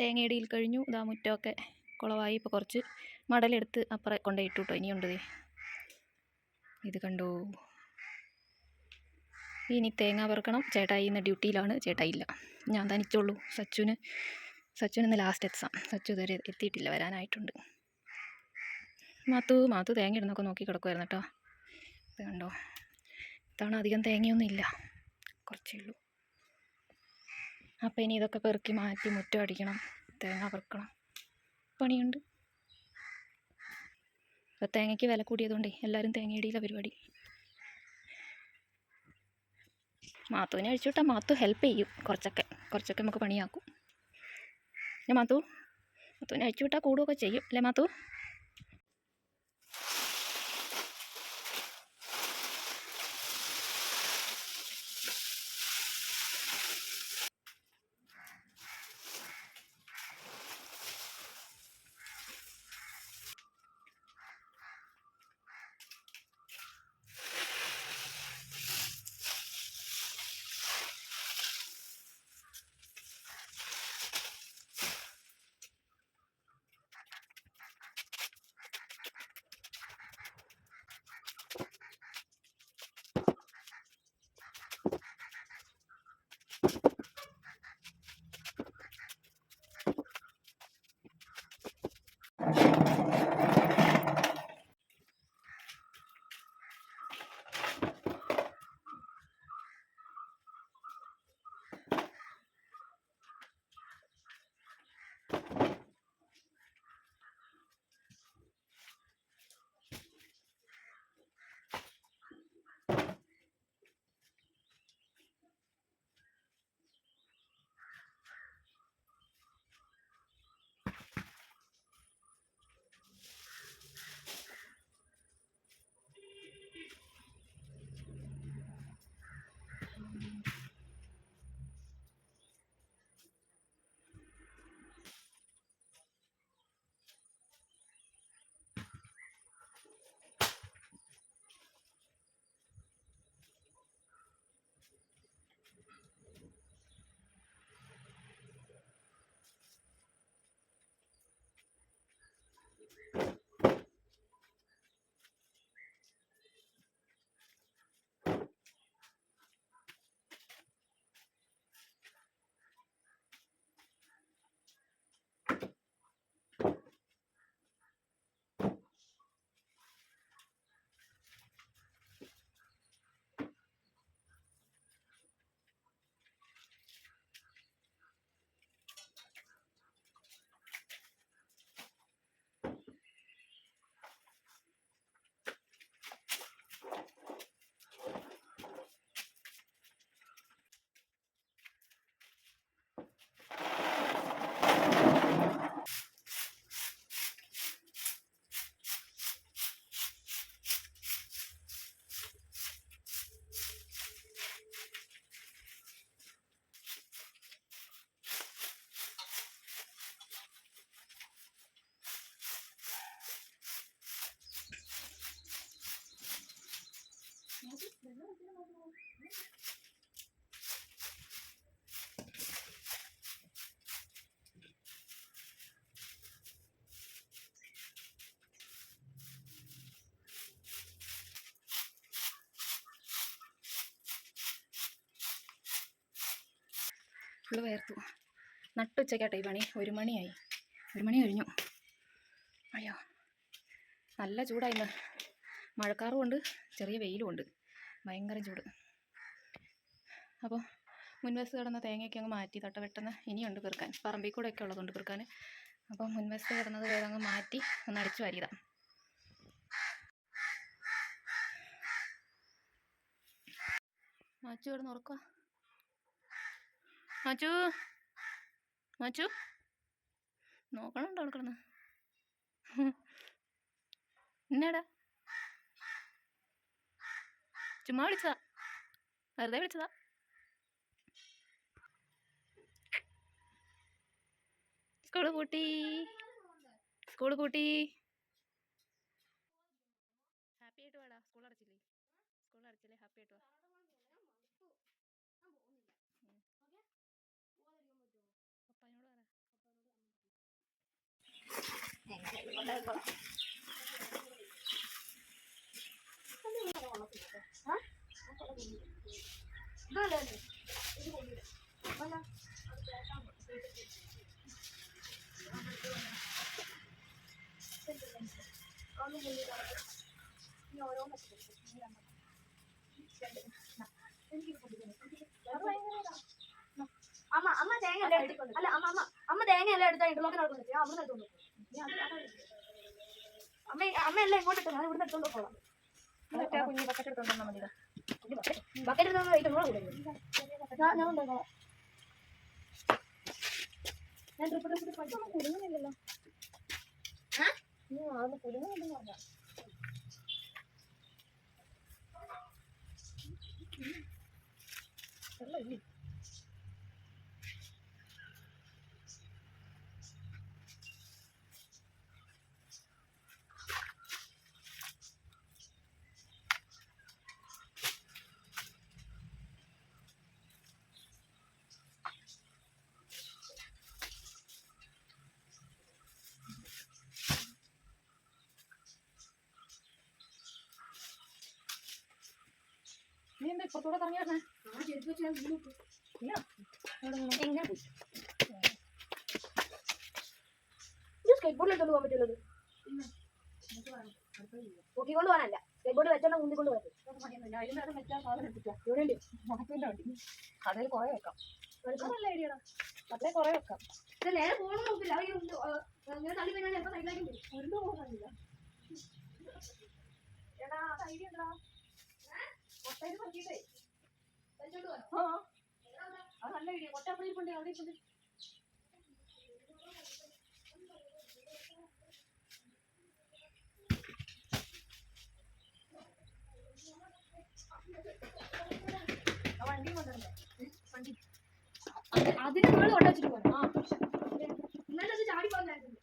തേങ്ങയിടയിൽ കഴിഞ്ഞു. ഇതാ മുറ്റമൊക്കെ കുളവായി. ഇപ്പോൾ കുറച്ച് മടലെടുത്ത് അപ്പുറം കൊണ്ടേ ഇട്ടു കേട്ടോ ഇനിയുണ്ട്. ഇത് കണ്ടോ? ഇനി തേങ്ങ പറക്കണം ചേട്ടായി ഇന്ന് ഡ്യൂട്ടിയിലാണ്. ചേട്ടായില്ല ഞാൻ തനിച്ചുള്ളൂ. സച്ചുന് സച്ചുന് ഇന്ന് ലാസ്റ്റ് എക്സാം സച്ചു ഇതുവരെ എത്തിയിട്ടില്ല. വരാനായിട്ടുണ്ട്. മാത്തു മാത്തു തേങ്ങ ഇടുന്നൊക്കെ നോക്കി കിടക്കുമായിരുന്നു കേട്ടോ. ഇത് കണ്ടോ? ഇത്തവണ അധികം തേങ്ങയൊന്നും ഇല്ല. കുറച്ചേ ഉള്ളൂ. അപ്പോൾ ഇനി ഇതൊക്കെ പെറുക്കി മാറ്റി മുറ്റം അടിക്കണം തേങ്ങ പെറുക്കണം പണിയുണ്ട്. അപ്പോൾ തേങ്ങയ്ക്ക് വില കൂടിയതുകൊണ്ടേ എല്ലാവരും തേങ്ങയിടിയില്ല പരിപാടി. മാത്തുവിനെ അഴിച്ചുവിട്ടാൽ മാത്തു ഹെൽപ്പ് ചെയ്യും. കുറച്ചൊക്കെ കുറച്ചൊക്കെ നമുക്ക് പണിയാക്കും. ഞാൻ മാത്തു? മാത്തുവിനെ അഴിച്ചുവിട്ടാൽ കൂടുകയൊക്കെ ചെയ്യും. അല്ലേ മാത്തു? ഫുള്ള് വേർത്തു നട്ടുച്ചയ്ക്കാട്ടെ ഈ പണി. ഒരു മണിയായി. ഒരു മണി കഴിഞ്ഞു. അയ്യോ നല്ല ചൂടായി ഇന്ന് മഴക്കാറും ഉണ്ട് ചെറിയ വെയിലും ഉണ്ട്. ഭയങ്കര ചൂട്. അപ്പോൾ മുൻവശത്ത് കിടന്ന തേങ്ങയൊക്കെ അങ്ങ് മാറ്റി തട്ട പെട്ടെന്ന് ഇനിയുണ്ട് പെറുക്കാൻ. പറമ്പിൽ കൂടെ ഒക്കെ ഉള്ളതുണ്ട് പെറുക്കാൻ. അപ്പോൾ മുൻവശത്ത് കിടന്നത് വേറെ അങ്ങ് മാറ്റി ഒന്ന് അടിച്ചു വാരിയതാ. മാച്ചു കിടന്ന് ഉറക്കുക മാച്ചു. മച്ചു. നോക്കണുണ്ടോ അവിടെ എന്നാടാ? ചുമ്മാ വിളിച്ചതാ. വെറുതെ വിളിച്ചതാ. സ്കൂൾ കൂട്ടി സ്കൂൾ പൂട്ടി. അമ്മ അമ്മ തേങ്ങ അല്ല അമ്മ അമ്മ അമ്മ തേങ്ങ എല്ലാം എടുത്താ ഇന്റർലോക്കിന് അമ്മ പോകും അമ്മ അമ്മ എല്ലാം ഇങ്ങോട്ട് ഇട്ടു ഞാൻ ഇവിടുന്ന് എടുത്തോണ്ട് പോകാം എന്നിട്ട് ആ കുഞ്ഞു ബക്കറ്റ് എടുത്തോണ്ട് വന്നാൽ മതി ബക്കറ്റ് എടുത്തോണ്ട് പോയിട്ട് ഇങ്ങോട്ട് കൊടുക്കും ഞാൻ ഞാൻ കൊണ്ടുപോകാം ഞാൻ ട്രിപ്പ് ട്രിപ്പ് പഠിച്ചു കുലുങ്ങുന്നില്ലല്ലോ അത് കുലുങ്ങുന്നില്ലെന്ന് പറഞ്ഞാ വെള്ളം ഇല്ലേ? ഇപ്പുറത്തൂടെ കറങ്ങി വരണേ എങ്ങനെ പോയി ഇത് സ്കേറ്റ് ബോർഡിൽ എടുത്തോണ്ട് പോകാൻ പറ്റുള്ളത് പൊക്കിക്കൊണ്ട് പോകാനല്ല സ്കേറ്റ് ബോർഡ് വെച്ചോണ്ട് മുന്തിക്കൊണ്ട് വണ്ടി അതിൽ കുറേ വെക്കാം. നല്ല ഐഡിയ അതിൽ കുറേ വെക്കാം. നേരെ പോകണം നോക്കില്ല ഇങ്ങനെ തള്ളി കഴിഞ്ഞാൽ ചിലപ്പോൾ സൈഡിലേക്ക് വരും ഒരു പോകുന്നില്ല എടാ ഐഡിയ എന്താ കൊട്ടയിൽ പറ്റിയിട്ടേ വെച്ചോണ്ട് പോകാം ആ അത് നല്ല ഐഡിയ കൊട്ട അവിടെ ഇരിപ്പുണ്ട് അവിടെ വണ്ടി അതിന് നിങ്ങൾ കൊണ്ട വെച്ചിട്ട് പോകാം ആ ഇന്നലെ അത് ചാടി പോകാനായിരുന്നു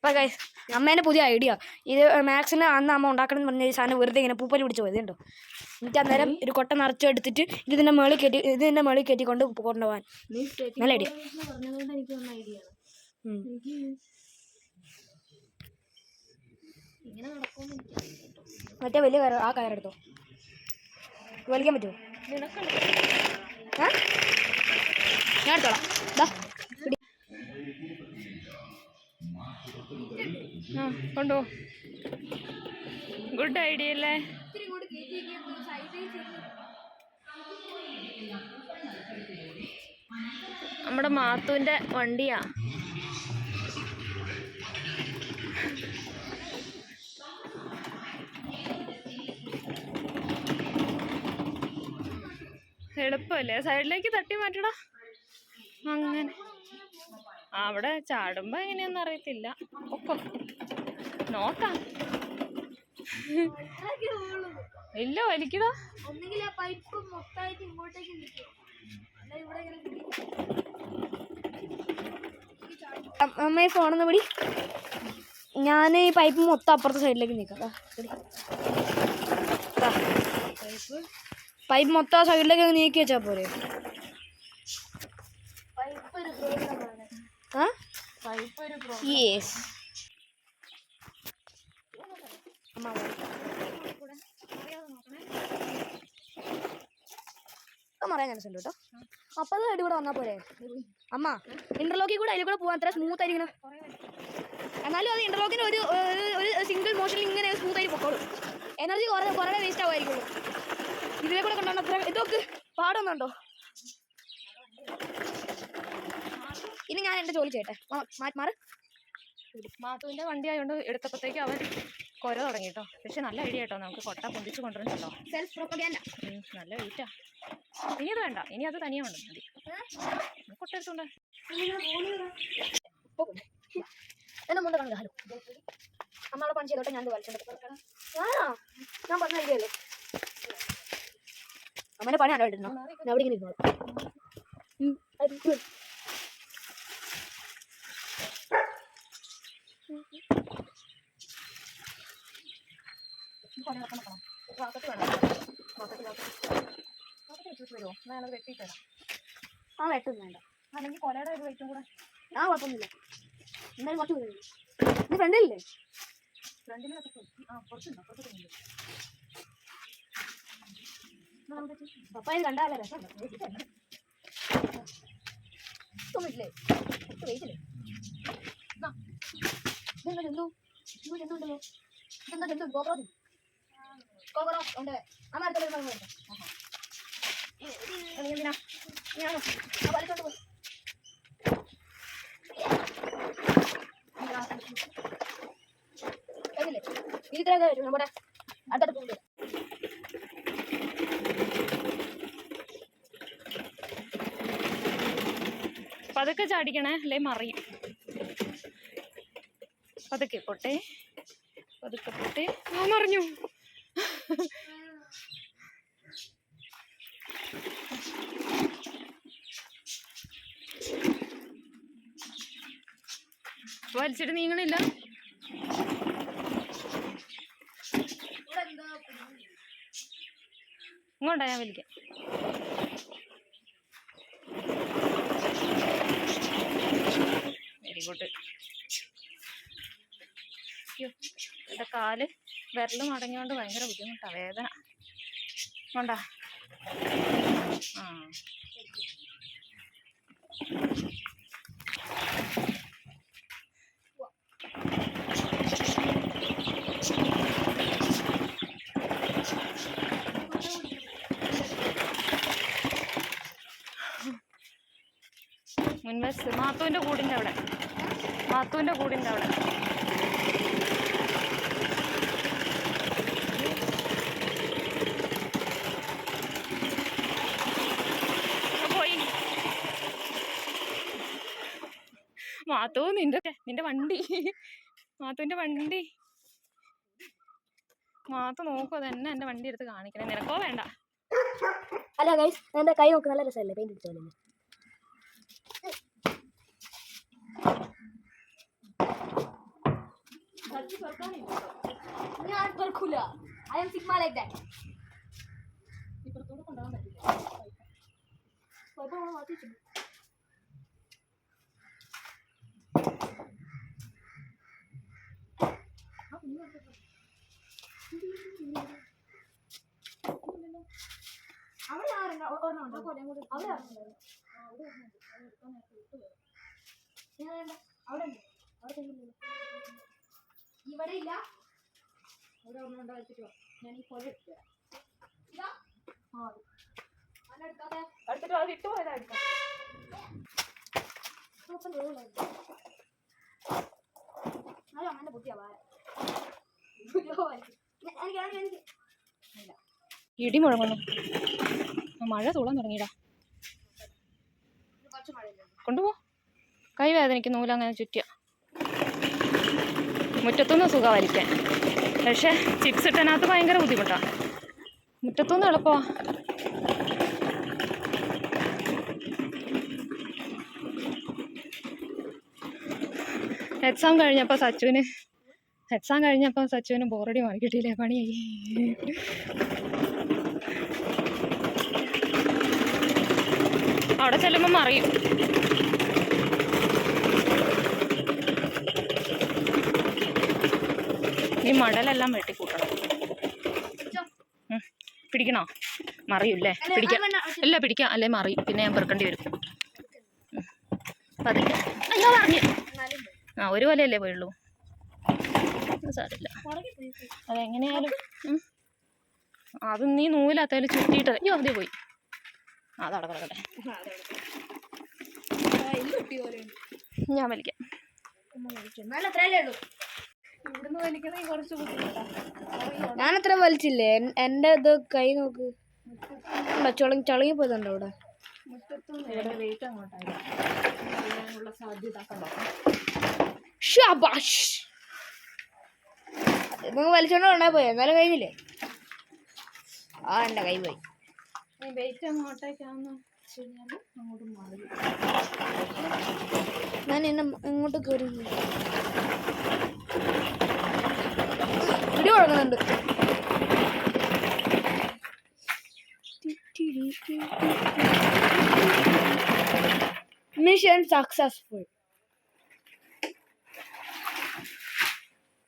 അപ്പോൾ ഗൈസ് അമ്മേന്റെ പുതിയ ഐഡിയ ഇത് മാത്സിന് അന്ന് അമ്മ ഉണ്ടാക്കണം എന്ന് പറഞ്ഞ ഈ സാധനം വെറുതെ ഇങ്ങനെ പൂപ്പലി പിടിച്ച് പോയത് കേട്ടോ എനിക്ക് അന്നേരം ഒരു കൊട്ട നിറച്ച് എടുത്തിട്ട് ഇത് ഇതിന്റെ മേളിൽ കയറ്റി ഇത് ഇതിന്റെ മേളിൽ കയറ്റിക്കൊണ്ട് കൊണ്ടുപോകാൻ നല്ല ഐഡിയ മറ്റേ വലിയ കയർ ആ കയറെടുത്തോ. വലിക്കാൻ പറ്റുമോ? ഞാൻ എടുത്തോളാം. ദാ. പിടി. ആ കൊണ്ടോ ഗുഡ് ഐഡിയ അല്ലേ നമ്മുടെ മാത്തുവിന്റെ വണ്ടിയാ. എളുപ്പമല്ലേ? സൈഡിലേക്ക് തട്ടി മാറ്റടാ. അങ്ങനെ. അവിടെ ചാടുമ്പോ എങ്ങനെയൊന്നും അറിയത്തില്ല. ഒക്കോ നോക്കാം. ഇല്ല വലിക്കടാ ഒന്നെങ്കിൽ ആ പൈപ്പ് മൊത്തമായിട്ട് ഇങ്ങോട്ടേക്ക് അമ്മയെ ഫോണൊന്ന് പിടി. ഞാൻ ഈ പൈപ്പ് മൊത്തം അപ്പുറത്തെ സൈഡിലേക്ക് നീക്കാം. പൈപ്പ്? മൊത്തം ആ സൈഡിലേക്ക് അങ്ങ് നീക്കി വെച്ചാൽ പോരെ. ആ? പൈപ്പ് ഒരു യെസ് മറിയാൻ ചാൻസ് ഉണ്ട് കേട്ടോ. അപ്പൊ അത് ഇവിടെ കൂടെ വന്നാൽ പോരെ. അമ്മ ഇന്റർലോക്കിൽ കൂടെ അതിൽ കൂടെ പോകാൻ അത്ര സ്മൂത്ത് ആയിരിക്കണം. എന്നാലും അത് ഇന്റർലോക്കിന് ഒരു ഒരു- സിംഗിൾ മോഷനിൽ ഇങ്ങനെ സ്മൂത്ത് ആയി പൊക്കോളും. എനർജി കുറേ കുറേ വേസ്റ്റ് ആവുമായിരിക്കുള്ളൂ ഇതിലെ കൂടെ കൊണ്ടുവന്ന അത്ര ഇതൊക്കെ പാടൊന്നുണ്ടോ? ഇനി ഞാൻ എന്റെ ജോലി ചെയ്യട്ടെ. മാറി മാറി. മാത്തുവിന്റെ വണ്ടി ആയതുകൊണ്ട് എടുത്തപ്പോഴത്തേക്ക് അവൻ കൊര തുടങ്ങി കേട്ടോ പക്ഷെ നല്ല ഐഡിയ കേട്ടോ. നമുക്ക് കൊട്ട പൊന്തിച്ച് കൊണ്ടുവരണ്ടല്ലോ സെൽഫ് പ്രൊപ്പഗാൻഡ നല്ല വെയിറ്റാ ഇനി അത് വേണ്ട. ഇനി അത് തനിയെ കൊണ്ടു മതി. കൊട്ട എടുത്തോണ്ട് എന്നെ മുണ്ട കാണുക. ഹലോ. പണി ചെയ്തോട്ടെ. ഞാൻ ഇത് വലിച്ചോണ്ട് ഞാനാ ഞാൻ പറഞ്ഞല്ലേ അമ്മേനെ പണി ഇടുന്നു ഞാൻ അവിടെ ഇങ്ങനെ ഇരുന്നോളാം. Thank അത് ഇത്. ഈ കൊല ഇളക്കാൻ നോക്കണം. വാക്കത്തി വേണം. വാക്കത്തി, വെച്ചിട്ട് വരുമോ? ഞാനത് വെട്ടിയിട്ട് തരാം. ആ വെട്ടും വേണ്ട അല്ലെങ്കിൽ കൊലയുടെ ഒരു വെയിറ്റും കൂടെ ആ കുഴപ്പമൊന്നുമില്ല എന്തായാലും കുറച്ച് കൂടെ ഇത് ഫ്രണ്ടിലില്ലേ ഫ്രണ്ടിൽ ആ കുറച്ചുണ്ടോ കുറച്ച് ചെയ്യ്. പപ്പായ കണ്ടാലേ രസം വെയിറ്റില്ലേ ഇതെന്താ ചെന്നു ഇതെന്താ ഉണ്ട്. കഴിഞ്ഞു നമ്മുടെ അടുത്തടുത്ത് പതുക്കെ ചാടിക്കണേ അല്ലേ മറിയും പതുക്കെ പൊട്ടെ. പതുക്കെ പൊട്ടെ. ആ മറിഞ്ഞു. വലിച്ചിട്ട് നീങ്ങണില്ല? ഇങ്ങോട്ടാ ഞാൻ വലിക്കാം വെരി ഗുഡ് എന്റെ കാൽ. വിരൽ മടങ്ങിയോണ്ട് ഭയങ്കര ബുദ്ധിമുട്ടാണ് വേദന. കൊണ്ടാ. ആ. മുൻവശത്ത് മാത്തുവിന്റെ കൂടിന്റെ അവിടെ. മാത്തുവിന്റെ കൂടിന്റെ അവിടെ ആ, പോയി മാത്തു നിന്റെ നിന്റെ വണ്ടി. മാത്തുവിന്റെ വണ്ടി. മാത്തു നോക്കൂ തന്നെ എന്റെ വണ്ടി എടുത്ത് കാണിക്കണേ. നിനക്കോ വേണ്ട? അല്ല ഗൈസ് എന്റെ കൈ നോക്ക് നല്ല രസമല്ലേ? പെയിന്റ് അടിച്ചോളൂ ഞാൻ പറ്റില്ല. അവിടെ ആരുണ്ടോ ഒരെണ്ണം ഉണ്ടോ അവിടെ ആരുണ്ടോ ഞാൻ വേണ്ട. അവിടെ ഉണ്ട് അവിടെ തെങ്ങില്ല ഇവിടെ ഇല്ല അവിടെ ഒരെണ്ണം വെച്ചിട്ട് ഞാൻ ഈ കൊല എടുത്തു ആ എടുത്തിട്ട് അത് ഇട്ടുപോയതാ എടുക്കാം നോക്കാൻ തോന്നുന്നു നല്ല അമ്മേന്റെ ബുദ്ധിയാ വായ എനിക്ക് എനിക്ക് എനിക്ക് ഇടി മുഴങ്ങുന്നു. മഴ തൂളാൻ തുടങ്ങിയിടാ. കൊണ്ടുപോ. കൈ വേദനയ്ക്ക് നൂലങ്ങനെ ചുറ്റിയ. മുറ്റത്തുനിന്ന് സുഖം വലിക്കാൻ പക്ഷേ ചിപ്സ് ഇട്ടതിനകത്ത് ഭയങ്കര ബുദ്ധിമുട്ടാണ് മുറ്റത്തുനിന്ന് എളുപ്പമാ. എക്സാം കഴിഞ്ഞപ്പോൾ സച്ചുവിന് എക്സാം കഴിഞ്ഞപ്പം സച്ചുവിന് ബോറടി മാറി കിട്ടിയില്ലേ? പണിയായി അവിടെ ചെല്ലുമ്പോൾ മറിയും. ഈ മടലെല്ലാം വെട്ടിക്കൂട്ടണം. പിടിക്കണോ? മറിയൂല്ലേ? പിടിക്കാം. ഇല്ല പിടിക്കാം. അല്ലേ മറി പിന്നെ ഞാൻ പെറുക്കേണ്ടി വരും. പതുക്കെ. അയ്യോ പറഞ്ഞു ആ ഒരു വലയല്ലേ പോയുള്ളൂ? സാരമില്ല. അതെങ്ങനെയായാലും. അത് നീ നൂലാത്തതിൽ ചുറ്റിയിട്ട് അയ്യോ അതേ പോയി. ആ, അതവിടെ കിടക്കട്ടെ. ഞാൻ വലിക്കാം. ഞാൻ അത്ര വലിച്ചില്ലേ? എന്റെ ഇത് കൈ നോക്ക്. ചുളങ്ങി ചളങ്ങി പോയതുണ്ടോ അവിടെ? മുറ്റത്തുനിന്ന് വെയിറ്റ് അങ്ങോട്ടായി. വീഴാനുള്ള സാധ്യത ഷാബാഷ് നിങ്ങൾ വലിച്ചോണ്ട് കൊണ്ടാ പോയി. എന്നാലും കഴിഞ്ഞില്ലേ ആ എന്റെ കൈ പോയി. വെയിറ്റ് അങ്ങോട്ടേക്കാന്ന് ഞാൻ എന്നെ ഇങ്ങോട്ട് കയറി ഇടി കൊടുക്കുന്നുണ്ട്. മിഷൻ സക്സസ്ഫുൾ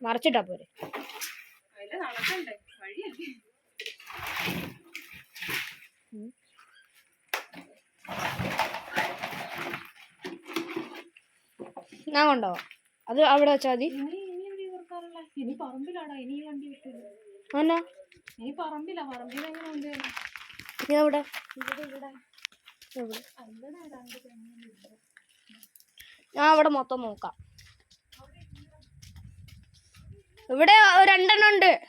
മറച്ചിട്ടാ പോരെ. ഞാൻ കൊണ്ടോ അത് അവിടെ വെച്ചാൽ മതി. ഇനി പറമ്പിലാടാ ഇനി വണ്ടി വിട്ടില്ല അല്ല ഇനി പറമ്പിലാ? പറമ്പിൽ എങ്ങനെ വണ്ടി? അവിടെ ഞാൻ അവിടെ മൊത്തം നോക്കാം. ഇവിടെ രണ്ടെണ്ണം ഉണ്ട്.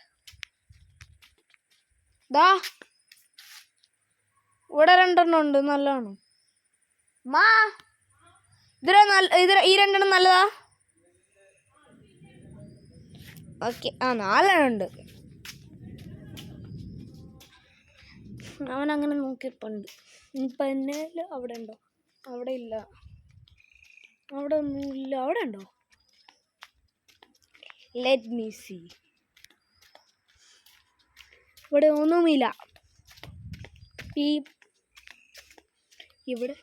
ദാ. ഇവിടെ രണ്ടെണ്ണം ഉണ്ട് നല്ലതാണ്. മാ. ഇതിലെ നല്ല ഈ രണ്ടെണ്ണം നല്ലതാ. ഓക്കെ ആ നാലെണ്ണം ഉണ്ട്. അവൻ അങ്ങനെ നോക്കിയപ്പോണ്ട് ഇപ്പം എന്നെ അവിടെ ഉണ്ടോ? അവിടെ ഇല്ല. അവിടെ ഒന്നും ഇല്ല. അവിടെ ഉണ്ടോ? ലെറ്റ് മീ സി ഇവിടെ ഒന്നുമില്ല. ഈ ഇവിടെ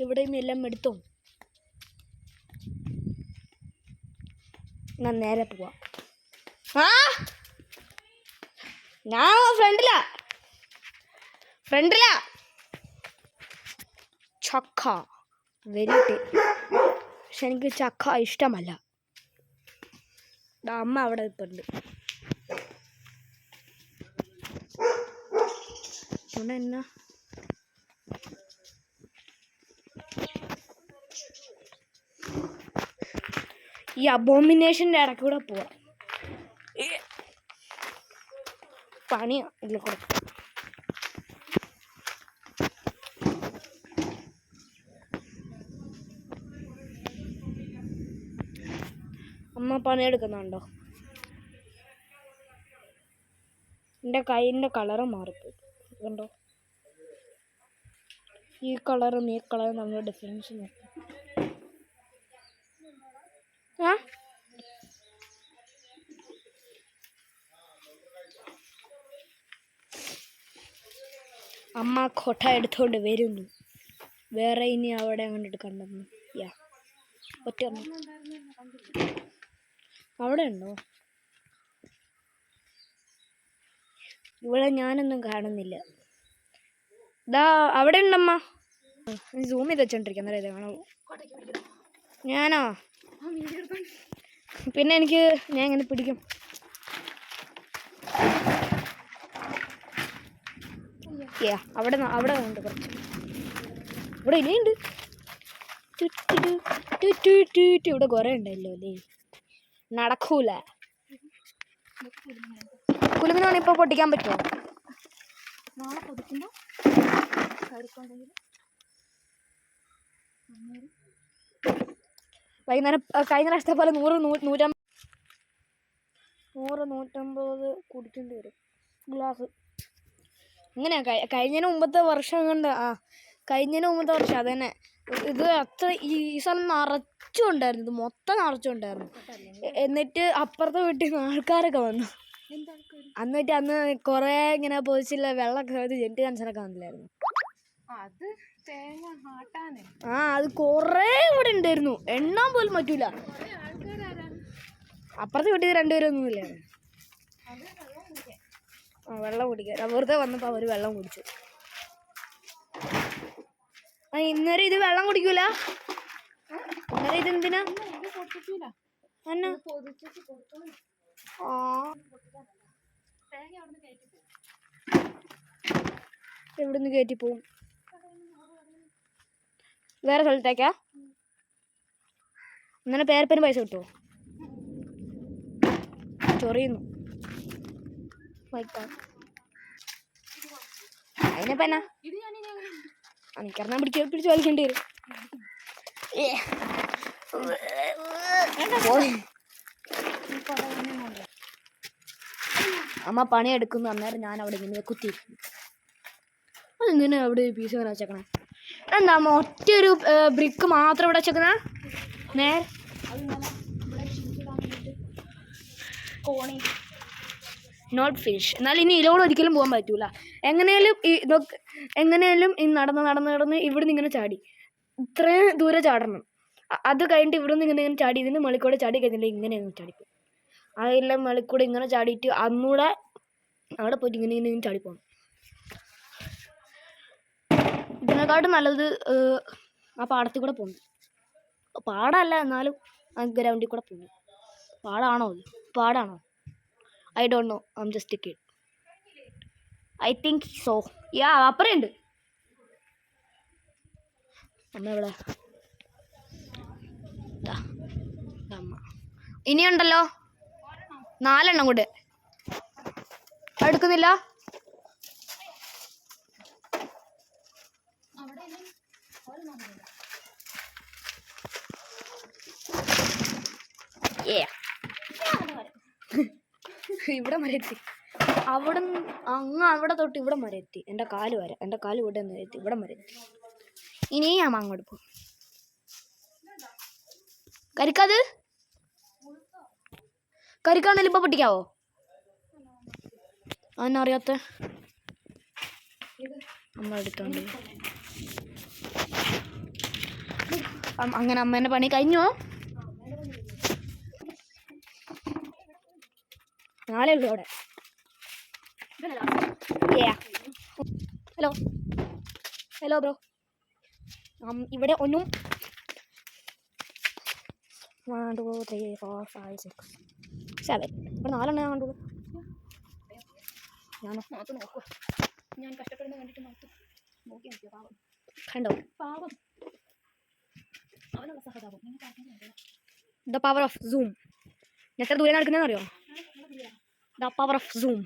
ഇവിടെയും എല്ലാം എടുത്തു. ഞാൻ നേരെ പോവാം. ആ! ഞാൻ ഫ്രണ്ടില. ഫ്രണ്ടിലാ. ചക്ക. വെരി പക്ഷെ എനിക്ക് ചക്ക ഇഷ്ടമല്ല. അമ്മ അവിടെ ഇപ്പുണ്ട് ഇവിടെ എന്നാ? ഈ അബോമിനേഷന്റെ ഇടയ്ക്ക് കൂടെ പോവാം. പണിയാ. ഇതിൽ കൂടെ അമ്മ പണിയെടുക്കുന്നുണ്ടോ? എന്റെ കൈയിന്റെ കളറ് മാറിപ്പോയി. കണ്ടോ? ഈ കളറും ഈ കളറും നമ്മൾ ഡിഫറൻസ് നോക്കാം. അമ്മ കൊട്ട എടുത്തോണ്ട് വരുന്നു. വേറെ ഇനി അവിടെ അങ്ങോട്ട് കണ്ടെന്നു യാ ഒറ്റ. അവിടെ ഉണ്ടോ ഇവിടെ ഞാനൊന്നും കാണുന്നില്ല. ദാ അവിടെ ഉണ്ടമ്മ സൂം ചെയ്ത് വെച്ചോണ്ടിരിക്കുന്ന ഇത് കാണാമോ ഞാനോ? പിന്നെ എനിക്ക് ഞാൻ ഇങ്ങനെ പിടിക്കും. അവിടെ അവിടെ ഉണ്ട് കുറച്ച്. ഇവിടെ ഇനിയുണ്ട്. ഇവിടെ കുറേ ഉണ്ടല്ലോ അല്ലേ? നടക്കൂല. കുലുങ്ങിനാണ് ഇപ്പോൾ പൊട്ടിക്കാൻ പറ്റുമോ നാളെ വൈകുന്നേരം കഴിഞ്ഞ പ്രാവശ്യത്തെ പോലെ നൂറ് നൂറ്റമ്പത് നൂറ് നൂറ്റമ്പത് കുടിക്കേണ്ടി വരും. ഗ്ലാസ്. ഇങ്ങനെയാ കഴി- കഴിഞ്ഞതിന് മുമ്പത്തെ വർഷം കൊണ്ട് ആ കഴിഞ്ഞതിന് മുമ്പത്തെ വർഷം അത് തന്നെ ഇത് അത്ര ഈ ഈ സ്ഥലം നിറച്ചും ഉണ്ടായിരുന്നു ഇത് മൊത്തം നിറച്ചും ഉണ്ടായിരുന്നു എന്നിട്ട് അപ്പുറത്തെ വീട്ടിൽ നിന്ന് ആൾക്കാരൊക്കെ വന്നു. എന്നിട്ട് അന്ന് കുറേ ഇങ്ങനെ പൊതിച്ചില്ല വെള്ളമൊക്കെ ജെന്റ് കൺസനൊക്കെ വന്നില്ലായിരുന്നു ആ അത് കുറേ ഇവിടെ ഉണ്ടായിരുന്നു. എണ്ണാൻ പോലും പറ്റൂല. അപ്പുറത്തെ വീട്ടിൽ രണ്ടുപേരൊന്നുമില്ല ഇല്ലായിരുന്നു. ആ വെള്ളം കുടിക്കാൻ. വെറുതെ വന്നപ്പോൾ അവർ വെള്ളം കുടിച്ചു. ആ ഇന്നേരം ഇത് വെള്ളം കുടിക്കൂല? ഇതെന്തിനാ? എന്നാ അവിടുന്ന് കയറ്റി പോവും? വേറെ സ്ഥലത്തേക്കാ? അങ്ങനെ പേരപ്പന് പൈസ കിട്ടുമോ ചൊറിയുന്നു. അതിനെപ്പന്നാ എനിക്കറിഞ്ഞാ എനിക്കറിഞ്ഞാൽ പിടിച്ച് പിടിച്ച് വലിക്കേണ്ടി വരും. ഏ. അമ്മ പണിയെടുക്കുന്നു. അന്നേരം ഞാൻ അവിടെ ഇങ്ങനെ കുത്തി. അതെങ്ങനെ അവിടെ പീസ് ഇങ്ങനെ വെച്ചേക്കണേ? എന്താ അമ്മ ഒരു ബ്രിക്ക് മാത്രം ഇവിടെ വെച്ചേക്കണ? നേരെ നോട്ട് ഫിനിഷ് എന്നാൽ ഇനി ഇതിലൂടെ ഒരിക്കലും പോകാൻ പറ്റൂല. എങ്ങനെയാലും എങ്ങനെയാലും നടന്ന് നടന്ന് നടന്ന് ഇവിടുന്ന് ഇങ്ങനെ ചാടി. ഇത്രയും ദൂരെ ചാടണം. അത് കഴിഞ്ഞിട്ട് ഇവിടുന്ന് ഇങ്ങനെ ഇങ്ങനെ ചാടി ഇതിന് മളിക്കൂടെ ചാടി കഴിഞ്ഞില്ല ഇങ്ങനെ അങ്ങ് ചാടിപ്പോയി. അതെല്ലാം മളിക്കൂടെ ഇങ്ങനെ ചാടിയിട്ട് അന്നൂടെ അവിടെ പോയിട്ട് ഇങ്ങനെ ഇങ്ങനെ ഇങ്ങനെ ചാടിപ്പോണം ഇതിനെക്കാട്ടും നല്ലത് ആ പാടത്തിൽ കൂടെ പോകുന്നു പാടമല്ല എന്നാലും ആ ഗ്രൗണ്ടിൽ കൂടെ പോകുന്നു പാടാണോ അത് പാടാണോ? I don't know I just kid I think so yeah അപ്പറയുണ്ട് അമ്മ എവിടെ ദാ, ദാ അമ്മ ഇനിയുണ്ടല്ലോ. നാലെണ്ണം കൂടെ. എടുക്കുന്നില്ല. ഇവിടെ വരെ എത്തി അവിടെ അങ്ങ് അവിടെ തൊട്ട് ഇവിടെ വരെ എത്തി എന്റെ കാൽ വരെ എന്റെ കാൽ ഇവിടെ നിന്ന് എത്തി ഇവിടെ വരെ എത്തി ഇനി ഞാൻ അങ്ങോട്ട് പോകും കരിക്കാത് കരിക്കാണെങ്കിലും ഇപ്പൊ പൊട്ടിക്കാവോ അതിനറിയാത്ത അമ്മ എടുത്തോണ്ട് അങ്ങനെ അമ്മേന്റെ പണി കഴിഞ്ഞോ? നാളെ ഉള്ളു അവിടെ. ഹലോ ഹലോ ബ്രോ ഇവിടെ ഒന്നും one two three four five six seven ഇവിടെ നാലെണ്ണം ഞാൻ കണ്ടുള്ളൂ ഞാൻ മാത്രം നോക്കുക ഞാൻ കഷ്ടപ്പെടുന്ന കണ്ടിട്ട് മുഖത്ത് നോക്കി നോക്കിയോ പാവം. കണ്ടോ? പാവം. അവനുള്ള സഹതാപം. ദ പവർ ഓഫ് സൂം എത്ര ദൂരം നടക്കുന്നതെന്ന് അറിയോ ദ പവർ ഓഫ് സൂം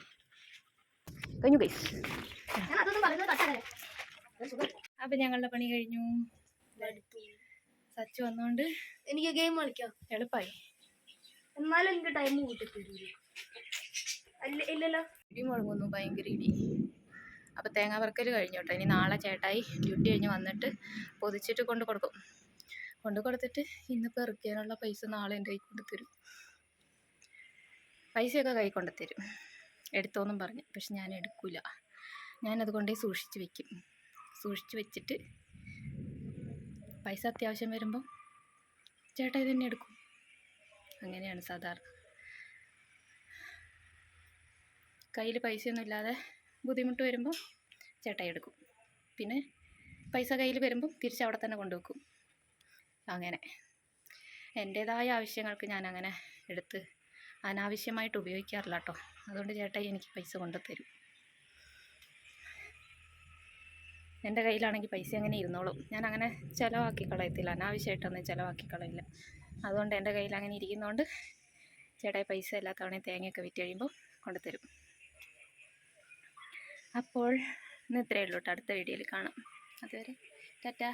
കഴിഞ്ഞു ഗൈസ് അപ്പൊ ഞങ്ങളുടെ പണി കഴിഞ്ഞു. സച്ച് വന്നോണ്ട് എനിക്ക് ഗെയിം കളിക്കാം. എളുപ്പമായി എന്നാലും എനിക്ക് ടൈം കൂട്ടിത്തരില്ല അല്ല ഇല്ലല്ലോ. ഇടി മുഴങ്ങുന്നു ഭയങ്കര ഇടി. അപ്പോൾ തേങ്ങ വറുക്കൽ കഴിഞ്ഞോട്ടെ? ഇനി നാളെ ചേട്ടായി ഡ്യൂട്ടി കഴിഞ്ഞ് വന്നിട്ട് പൊതിച്ചിട്ട് കൊണ്ട് കൊടുക്കും. കൊണ്ട് കൊടുത്തിട്ട് ഇന്ന് പെറുക്കാനുള്ള പൈസ നാളെ എന്റെ കൈ കൊണ്ട് തരും. പൈസയൊക്കെ കൈ കൊണ്ട് തരും. എടുത്തോന്നും പറഞ്ഞു. പക്ഷെ ഞാൻ എടുക്കൂല. ഞാനത് കൊണ്ടേ സൂക്ഷിച്ച് വെക്കും. സൂക്ഷിച്ച് വെച്ചിട്ട് പൈസ അത്യാവശ്യം വരുമ്പം ചേട്ടായി തന്നെ എടുക്കും. അങ്ങനെയാണ് സാധാരണ. കയ്യിൽ പൈസയൊന്നും ഇല്ലാതെ ബുദ്ധിമുട്ട് വരുമ്പോൾ ചേട്ടായി എടുക്കും. പിന്നെ പൈസ കയ്യിൽ വരുമ്പം തിരിച്ച് അവിടെ തന്നെ കൊണ്ടുവെക്കും. അങ്ങനെ. എന്റേതായ ആവശ്യങ്ങൾക്ക് ഞാൻ അങ്ങനെ എടുത്ത് അനാവശ്യമായിട്ട് ഉപയോഗിക്കാറില്ല കേട്ടോ. അതുകൊണ്ട് ചേട്ടായി എനിക്ക് പൈസ കൊണ്ടു തരും എന്റെ കയ്യിലാണെങ്കിൽ പൈസ അങ്ങനെ ഇരുന്നോളും. ഞാൻ അങ്ങനെ ചിലവാക്കി കളയത്തില്ല. അനാവശ്യമായിട്ടൊന്നും ചിലവാക്കി കളയില്ല. അതുകൊണ്ട് എന്റെ കയ്യിൽ അങ്ങനെ ഇരിക്കുന്നതുകൊണ്ട് ചേട്ടായി പൈസ എല്ലാ തവണയും തേങ്ങയൊക്കെ വിറ്റ് കഴിയുമ്പോൾ കൊണ്ടുതരും അപ്പോൾ ഇന്ന് ഇത്രയേ ഉള്ളൂ കേട്ടോ. അടുത്ത വീഡിയോയിൽ കാണാം. അതുവരെ ടാറ്റാ.